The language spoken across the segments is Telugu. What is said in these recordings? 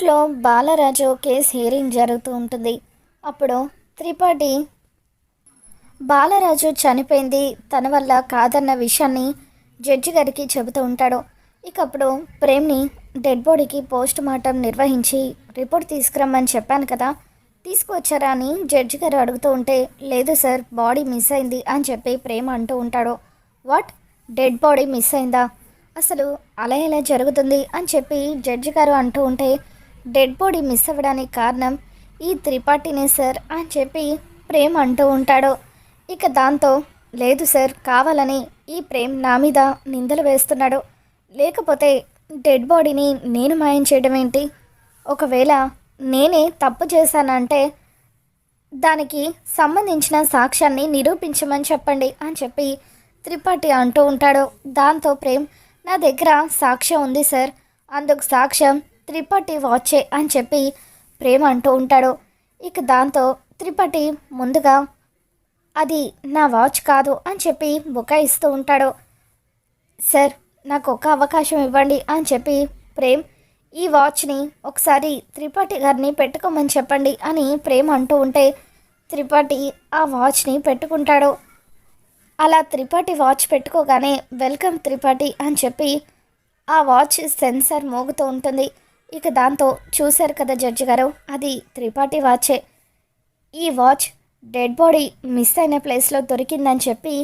కోర్టులో బాలరాజు కేసు హియరింగ్ జరుగుతూ ఉంటుంది. అప్పుడు త్రిపాఠి బాలరాజు చనిపోయింది తన వల్ల కాదన్న విషయాన్ని జడ్జి గారికి చెబుతూ ఉంటాడు. ఇక అప్పుడు ప్రేమ్ని డెడ్ బాడీకి పోస్ట్ మార్టం నిర్వహించి రిపోర్ట్ తీసుకురమ్మని చెప్పాను కదా తీసుకొచ్చారా అని జడ్జి గారు అడుగుతూ ఉంటే లేదు సార్ బాడీ మిస్ అయింది అని చెప్పి ప్రేమ అంటూ ఉంటాడు. వాట్? డెడ్ బాడీ మిస్ అయిందా? అసలు అలా ఎలా జరుగుతుంది? అని చెప్పి జడ్జి గారు అంటూ ఉంటే డెడ్ బాడీ మిస్ అవ్వడానికి కారణం ఈ త్రిపాఠినే సార్ అని చెప్పి ప్రేమ్ అంటూ ఉంటాడు. ఇక దాంతో లేదు సార్ కావాలని ఈ ప్రేమ్ నా మీద నిందలు వేస్తున్నాడు. లేకపోతే డెడ్ బాడీని నేను మాయం చేయడం ఏంటి? ఒకవేళ నేనే తప్పు చేశానంటే దానికి సంబంధించిన సాక్ష్యాన్ని నిరూపించమని చెప్పండి అని చెప్పి త్రిపాఠి అంటూ ఉంటాడు. దాంతో ప్రేమ్ నా దగ్గర సాక్ష్యం ఉంది సార్. అందుకు సాక్ష్యం త్రిపాఠి వాచే అని చెప్పి ప్రేమ్ అంటూ ఉంటాడు. ఇక దాంతో త్రిపాఠి ముందుగా అది నా వాచ్ కాదు అని చెప్పి బుకాయిస్తూ ఉంటాడు. సార్ నాకు ఒక అవకాశం ఇవ్వండి అని చెప్పి ప్రేమ్ ఈ వాచ్ని ఒకసారి త్రిపాఠి గారిని పెట్టుకోమని చెప్పండి అని ప్రేమ్ అంటూ ఉంటే త్రిపాఠి ఆ వాచ్ని పెట్టుకుంటాడు. అలా త్రిపాఠి వాచ్ పెట్టుకోగానే వెల్కమ్ త్రిపాఠి అని చెప్పి ఆ వాచ్ సెన్సార్ మోగుతూ ఉంటుంది. ఇక దాంతో చూశారు కదా జడ్జి గారు అది త్రిపాఠి వాచే. ఈ వాచ్ డెడ్ బాడీ మిస్ అయిన ప్లేస్లో దొరికిందని చెప్పి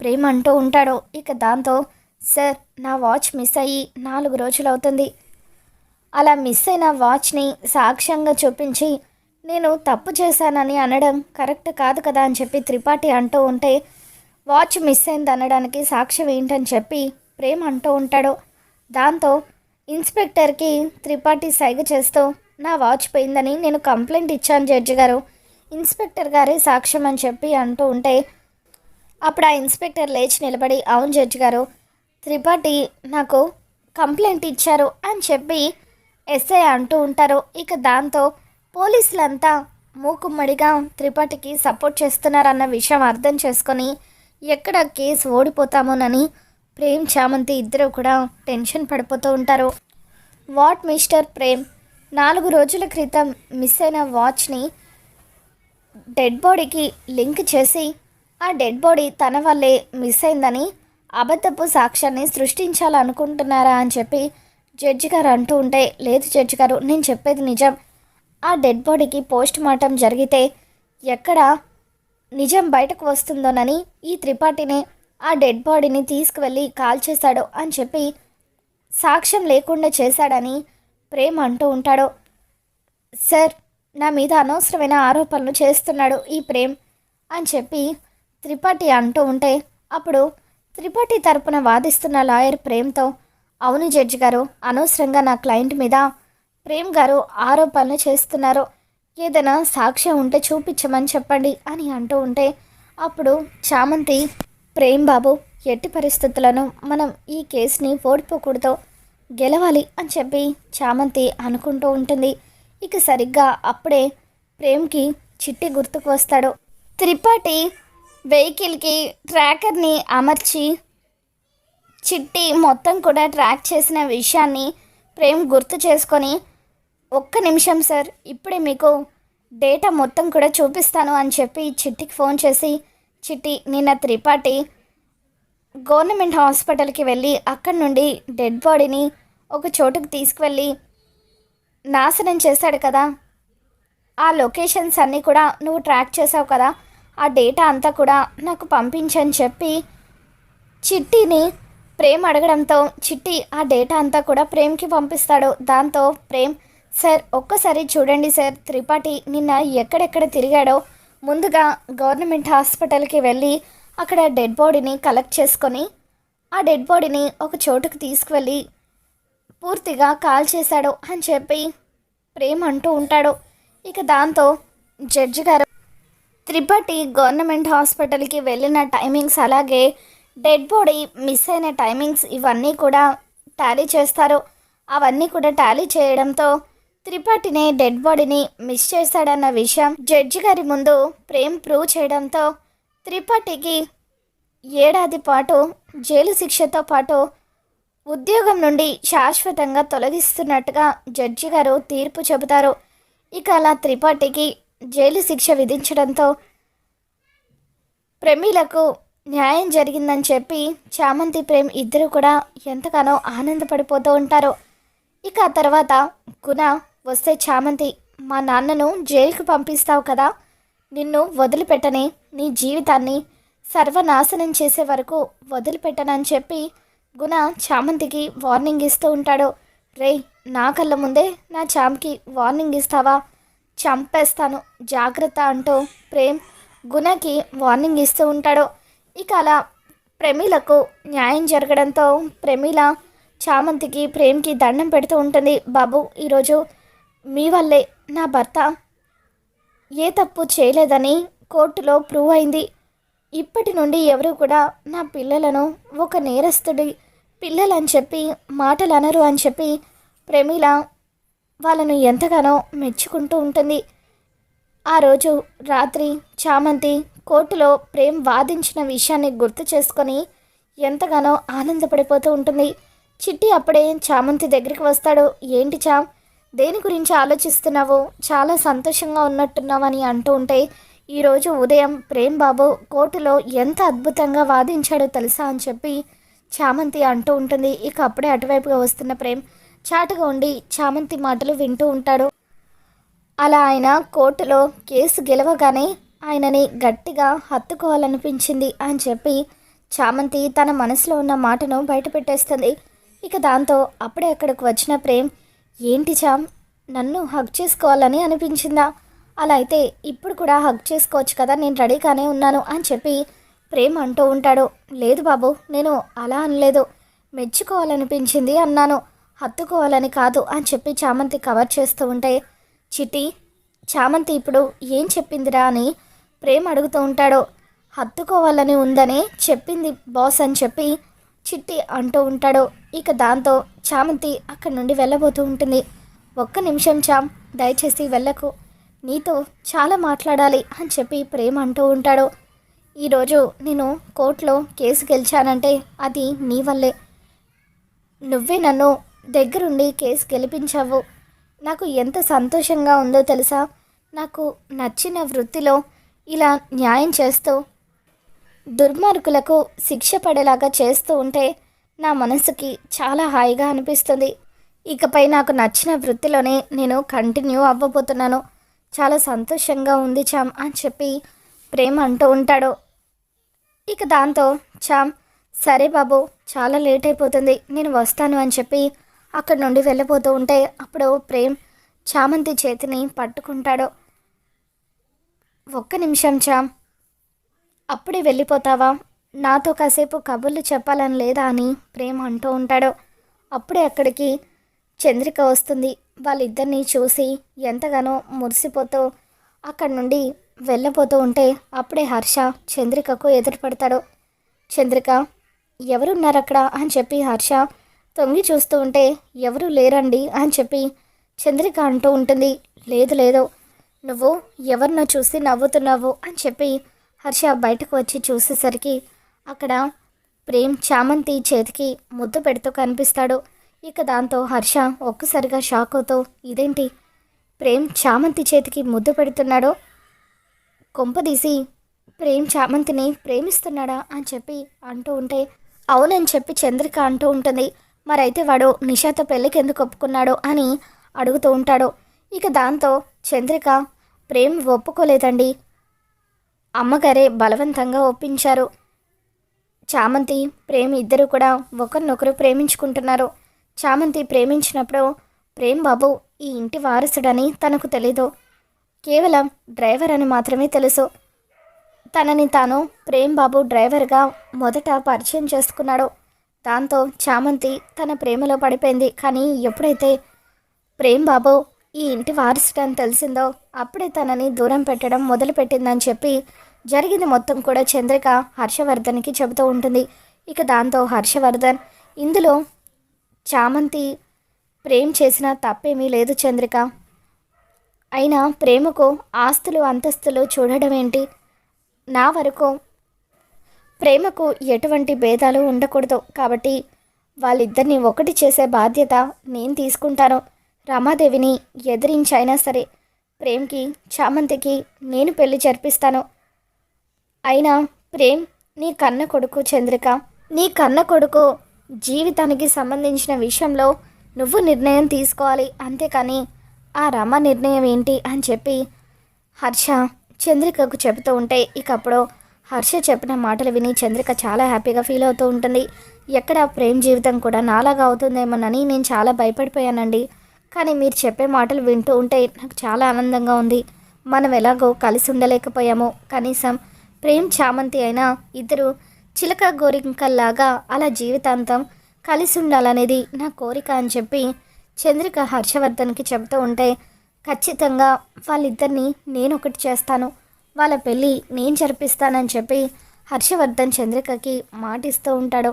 ప్రేమ్ అంటూ ఉంటాడు. ఇక దాంతో సార్ నా వాచ్ మిస్ అయ్యి నాలుగు రోజులు అవుతుంది. అలా మిస్ అయిన వాచ్ని సాక్ష్యంగా చూపించి నేను తప్పు చేశానని అనడం కరెక్ట్ కాదు కదా అని చెప్పి త్రిపాఠి అంటూ ఉంటే వాచ్ మిస్ అయింది అనడానికి సాక్ష్యం ఏంటని చెప్పి ప్రేమ్ అంటూ ఉంటాడు. దాంతో ఇన్స్పెక్టర్కి త్రిపాఠి సైగ చేస్తూ నా వాచ్ పోయిందని నేను కంప్లైంట్ ఇచ్చాను జడ్జి గారు. ఇన్స్పెక్టర్ గారే సాక్ష్యం అని చెప్పి అంటూ ఉంటే అప్పుడు ఆ ఇన్స్పెక్టర్ లేచి నిలబడి అవును జడ్జి గారు త్రిపాఠి నాకు కంప్లైంట్ ఇచ్చారు అని చెప్పి ఎస్ఐ అంటూ ఉంటారు. ఇక దాంతో పోలీసులంతా మూకుమ్మడిగా త్రిపాఠికి సపోర్ట్ చేస్తున్నారన్న విషయం అర్థం చేసుకొని ఎక్కడ కేసు ఓడిపోతామోనని ప్రేమ్ చామంతి ఇద్దరు కూడా టెన్షన్ పడిపోతూ ఉంటారు. What mister Prem? నాలుగు రోజుల క్రితం మిస్ అయిన వాచ్ని డెడ్ బాడీకి లింక్ చేసి ఆ డెడ్ బాడీ తన వల్లే మిస్ అయిందని అబద్ధపు సాక్ష్యాన్ని సృష్టించాలనుకుంటున్నారా అని చెప్పి జడ్జి గారు అంటూ ఉంటే లేదు జడ్జి గారు నేను చెప్పేది నిజం. ఆ డెడ్ బాడీకి పోస్ట్ మార్టం జరిగితే ఎక్కడ నిజం బయటకు వస్తుందోనని ఈ త్రిపాఠినే ఆ డెడ్ బాడీని తీసుకువెళ్ళి కాల్ చేశాడు అని చెప్పి సాక్ష్యం లేకుండా చేశాడని ప్రేమ్ అంటూ ఉంటాడు. సార్ నా మీద అనవసరమైన ఆరోపణలు చేస్తున్నాడు ఈ ప్రేమ్ అని చెప్పి త్రిపాఠి అంటూ ఉంటే అప్పుడు త్రిపాఠి తరపున వాదిస్తున్న లాయర్ ప్రేమ్తో అవును జడ్జి గారు అనవసరంగా నా క్లయింట్ మీద ప్రేమ్ గారు ఆరోపణలు చేస్తున్నారు. ఏదైనా సాక్ష్యం ఉంటే చూపించమని చెప్పండి అని అంటూ ఉంటే అప్పుడు చామంతి ప్రేమ్ బాబు ఎట్టి పరిస్థితులను మనం ఈ కేసుని ఓడిపోకూడదు. గెలవాలి అని చెప్పి చామంతి అనుకుంటూ ఉంటుంది. ఇక సరిగ్గా అప్పుడే ప్రేమ్కి చిట్టి గుర్తుకు వస్తాడు. త్రిపాఠి వెహికల్కి ట్రాకర్ని అమర్చి చిట్టి మొత్తం కూడా ట్రాక్ చేసిన విషయాన్ని ప్రేమ్ గుర్తు చేసుకొని ఒక్క నిమిషం సార్ ఇప్పుడే మీకు డేటా మొత్తం కూడా చూపిస్తాను అని చెప్పి చిట్టికి ఫోన్ చేసి చిట్టి నిన్న త్రిపాఠి గవర్నమెంట్ హాస్పిటల్కి వెళ్ళి అక్కడి నుండి డెడ్ బాడీని ఒక చోటుకు తీసుకువెళ్ళి నాశనం చేశాడు కదా. ఆ లొకేషన్స్ అన్నీ కూడా నువ్వు ట్రాక్ చేసావు కదా. ఆ డేటా అంతా కూడా నాకు పంపించని చెప్పి చిట్టిని ప్రేమ్ అడగడంతో చిట్టి ఆ డేటా అంతా కూడా ప్రేమ్కి పంపిస్తాడు. దాంతో ప్రేమ్ సార్ ఒక్కసారి చూడండి సార్ త్రిపాఠి నిన్న ఎక్కడెక్కడ తిరిగాడో ముందుగా గవర్నమెంట్ హాస్పిటల్కి వెళ్ళి అక్కడ డెడ్ బాడీని కలెక్ట్ చేసుకొని ఆ డెడ్ బాడీని ఒక చోటుకు తీసుకువెళ్ళి పూర్తిగా కాల్ చేశాడు అని చెప్పి ప్రేమ్ అంటూ ఉంటాడు. ఇక దాంతో జడ్జి గారు త్రిపాఠి గవర్నమెంట్ హాస్పిటల్కి వెళ్ళిన టైమింగ్స్ అలాగే డెడ్ బాడీ మిస్ అయిన టైమింగ్స్ ఇవన్నీ కూడా టాలీ చేస్తారు. అవన్నీ కూడా టాలీ చేయడంతో త్రిపాఠిని డెడ్ బాడీని మిస్ చేశాడన్న విషయం జడ్జి గారి ముందు ప్రేమ్ ప్రూవ్ చేయడంతో త్రిపాఠికి ఏడాది పాటు జైలు శిక్షతో పాటు ఉద్యోగం నుండి శాశ్వతంగా తొలగిస్తున్నట్టుగా జడ్జి గారు తీర్పు చెబుతారు. ఇక అలా త్రిపాఠికి జైలు శిక్ష విధించడంతో ప్రేమీలకు న్యాయం జరిగిందని చెప్పి చామంతి ప్రేమ్ ఇద్దరు కూడా ఎంతగానో ఆనందపడిపోతూ ఉంటారు. ఇక ఆ తర్వాత గుణ వస్తే చామంతి మా నాన్నను జైలుకు పంపిస్తావు కదా. నిన్ను వదిలిపెట్టని నీ జీవితాన్ని సర్వనాశనం చేసే వరకు వదిలిపెట్టనని చెప్పి గుణ చామంతికి వార్నింగ్ ఇస్తూ ఉంటాడు. రేయ్ నా కళ్ళ ముందే నా చామ్కి వార్నింగ్ ఇస్తావా? చంపేస్తాను జాగ్రత్త అంటూ ప్రేమ్ గుణకి వార్నింగ్ ఇస్తూ ఉంటాడు. ఇక అలా ప్రమీలకు న్యాయం జరగడంతో ప్రమీల చామంతికి ప్రేమ్కి దండం పెడుతూ ఉంటుంది. బాబు ఈరోజు మీ వల్లే నా భర్త ఏ తప్పు చేయలేదని కోర్టులో ప్రూవ్ అయింది. ఇప్పటి నుండి ఎవరు కూడా నా పిల్లలను ఒక నేరస్తుడి పిల్లలని చెప్పి మాటలు అనరు అని చెప్పి ప్రమీల వాళ్ళను ఎంతగానో మెచ్చుకుంటూ ఉంటుంది. ఆ రోజు రాత్రి చామంతి కోర్టులో ప్రేమ్ వాదించిన విషయాన్ని గుర్తు చేసుకొని ఎంతగానో ఆనందపడిపోతూ ఉంటుంది. చిట్టి అప్పుడే చామంతి దగ్గరికి వస్తాడు. ఏంటి చామ్? దేని గురించి ఆలోచిస్తున్నావు? చాలా సంతోషంగా ఉన్నట్టున్నావని అంటూ ఉంటే ఈరోజు ఉదయం ప్రేమ్ బాబు కోర్టులో ఎంత అద్భుతంగా వాదించాడో తెలుసా అని చెప్పి చామంతి అంటూ ఉంటుంది. ఇక అప్పుడే అటువైపుగా వస్తున్న ప్రేమ్ చాటుగా ఉండి చామంతి మాటలు వింటూ ఉంటాడు. అలా ఆయన కోర్టులో కేసు గెలవగానే ఆయనని గట్టిగా హత్తుకోవాలనిపించింది అని చెప్పి చామంతి తన మనసులో ఉన్న మాటను బయటపెట్టేస్తుంది. ఇక దాంతో అప్పుడే అక్కడికి వచ్చిన ప్రేమ్ ఏంటి చామ్ నన్ను హగ్ చేసుకోవాలని అనిపించిందా? అలా అయితే ఇప్పుడు కూడా హగ్ చేసుకోవచ్చు కదా నేను రెడీగానే ఉన్నాను అని చెప్పి ప్రేమ్ అంటూ ఉంటాడు. లేదు బాబు నేను అలా అనలేదు. మెచ్చుకోవాలనిపించింది అన్నాను. హత్తుకోవాలని కాదు అని చెప్పి చామంతి కవర్ చేస్తూ ఉంటే చిటి చామంతి ఇప్పుడు ఏం చెప్పిందిరా అని ప్రేమ్ అడుగుతూ ఉంటాడు. హత్తుకోవాలని ఉందని చెప్పింది బాస్ అని చెప్పి చిట్టి అంటూ ఉంటాడు. ఇక దాంతో చామంతి అక్కడి నుండి వెళ్ళబోతూ ఉంటుంది. ఒక్క నిమిషం చామ్ దయచేసి వెళ్ళకు. నీతో చాలా మాట్లాడాలి అని చెప్పి ప్రేమ అంటూ ఉంటాడు. ఈరోజు నేను కోర్టులో కేసు గెలిచానంటే అది నీ వల్లే. నువ్వే నన్ను దగ్గరుండి కేసు గెలిపించావు. నాకు ఎంత సంతోషంగా ఉందో తెలుసా? నాకు నచ్చిన వృత్తిలో ఇలా న్యాయం చేస్తూ దుర్మార్గులకు శిక్ష పడేలాగా చేస్తూ ఉంటే నా మనసుకి చాలా హాయిగా అనిపిస్తుంది. ఇకపై నాకు నచ్చిన వృత్తిలోనే నేను కంటిన్యూ అవ్వబోతున్నాను. చాలా సంతోషంగా ఉంది చామ్ అని చెప్పి ప్రేమ అంటూ ఉంటాడు. ఇక దాంతో చామ్ సరే బాబు చాలా లేట్ అయిపోతుంది నేను వస్తాను అని చెప్పి అక్కడి నుండి వెళ్ళిపోతూ ఉంటే అప్పుడు ప్రేమ్ చామంతి చేతిని పట్టుకుంటాడు. ఒక్క నిమిషం చామ్ అప్పుడే వెళ్ళిపోతావా? నాతో కాసేపు కబుర్లు చెప్పాలని లేదా అని ప్రేమ అంటూ ఉంటాడు. అప్పుడే అక్కడికి చంద్రిక వస్తుంది. వాళ్ళిద్దరినీ చూసి ఎంతగానో మురిసిపోతూ అక్కడి నుండి వెళ్ళబోతూ ఉంటే అప్పుడే హర్ష చంద్రికకు ఎదురుపడతాడు. చంద్రిక ఎవరున్నారు అక్కడ అని చెప్పి హర్ష తొంగి చూస్తూ ఉంటే ఎవరు లేరండి? అని చెప్పి చంద్రిక అంటూ ఉంటుంది. లేదు లేదు. నువ్వు ఎవరినో చూసి నవ్వుతున్నావు? అని చెప్పి హర్ష బయటకు వచ్చి చూసేసరికి అక్కడ ప్రేమ్ చామంతి చేతికి ముద్దు పెడుతూ కనిపిస్తాడు. ఇక దాంతో హర్ష ఒక్కసారిగా షాక్ అవుతూ ఇదేంటి? ప్రేమ్ చామంతి చేతికి ముద్దు పెడుతున్నాడో? కొంపదీసి ప్రేమ్ చామంతిని ప్రేమిస్తున్నాడా? అని చెప్పి అంటూ ఉంటే అవునని చెప్పి చంద్రిక అంటూ ఉంటుంది. మరైతే వాడు నిషాతో పెళ్ళికి ఎందుకు ఒప్పుకున్నాడు? అని అడుగుతూ ఉంటాడు. ఇక దాంతో చంద్రిక ప్రేమ్ ఒప్పుకోలేదండి. అమ్మగారే బలవంతంగా ఒప్పించారు. చామంతి ప్రేమ్ ఇద్దరు కూడా ఒకరినొకరు ప్రేమించుకుంటున్నారు. చామంతి ప్రేమించినప్పుడు ప్రేమ్ బాబు ఈ ఇంటి వారసుడని తనకు తెలీదు. కేవలం డ్రైవర్ అని మాత్రమే తెలుసు. తనని తాను ప్రేమ్ బాబు డ్రైవర్గా మొదట పరిచయం చేసుకున్నాడు. దాంతో చామంతి తన ప్రేమలో పడిపోయింది. కానీ ఎప్పుడైతే ప్రేమ్ బాబు ఈ ఇంటి వారసుడని తెలిసిందో అప్పుడే తనని దూరం పెట్టడం మొదలుపెట్టిందని చెప్పి జరిగింది మొత్తం కూడా చంద్రిక హర్షవర్ధన్కి చెబుతూ ఉంటుంది. ఇక దాంతో హర్షవర్ధన్ ఇందులో చామంతి ప్రేమ్ చేసిన తప్పేమీ లేదు చంద్రిక. అయినా ప్రేమకు ఆస్తులు అంతస్తులు చూడడం ఏంటి? నా వరకు ప్రేమకు ఎటువంటి భేదాలు ఉండకూడదు. కాబట్టి వాళ్ళిద్దరిని ఒకటి చేసే బాధ్యత నేను తీసుకుంటాను. రమాదేవిని ఎదిరించైనా సరే ప్రేమ్కి చామంతికి నేను పెళ్ళి జరిపిస్తాను. అయినా ప్రేమ్ నీ కన్న కొడుకు చంద్రిక నీ కన్న కొడుకు జీవితానికి సంబంధించిన విషయంలో నువ్వు నిర్ణయం తీసుకోవాలి. అంతేకాని ఆ రమ నిర్ణయం ఏంటి అని చెప్పి హర్ష చంద్రికకు చెబుతూ ఉంటే ఇకప్పుడు హర్ష చెప్పిన మాటలు విని చంద్రిక చాలా హ్యాపీగా ఫీల్ అవుతూ ఉంటుంది. ఎక్కడ ప్రేమ్ జీవితం కూడా నాలాగా అవుతుందేమోనని నేను చాలా భయపడిపోయానండి. కానీ మీరు చెప్పే మాటలు వింటూ ఉంటే నాకు చాలా ఆనందంగా ఉంది. మనం ఎలాగో కలిసి ఉండలేకపోయామో. కనీసం ప్రేమ్ చామంతి అయినా ఇద్దరు చిలక గోరింకల్లాగా అలా జీవితాంతం కలిసి ఉండాలనేది నా కోరిక అని చెప్పి చంద్రిక హర్షవర్ధన్కి చెబుతూ ఉంటే ఖచ్చితంగా వాళ్ళిద్దరిని నేను ఒకటి చేస్తాను. వాళ్ళ పెళ్ళి నేను జరిపిస్తానని చెప్పి హర్షవర్ధన్ చంద్రికకి మాటిస్తూ ఉంటాడు.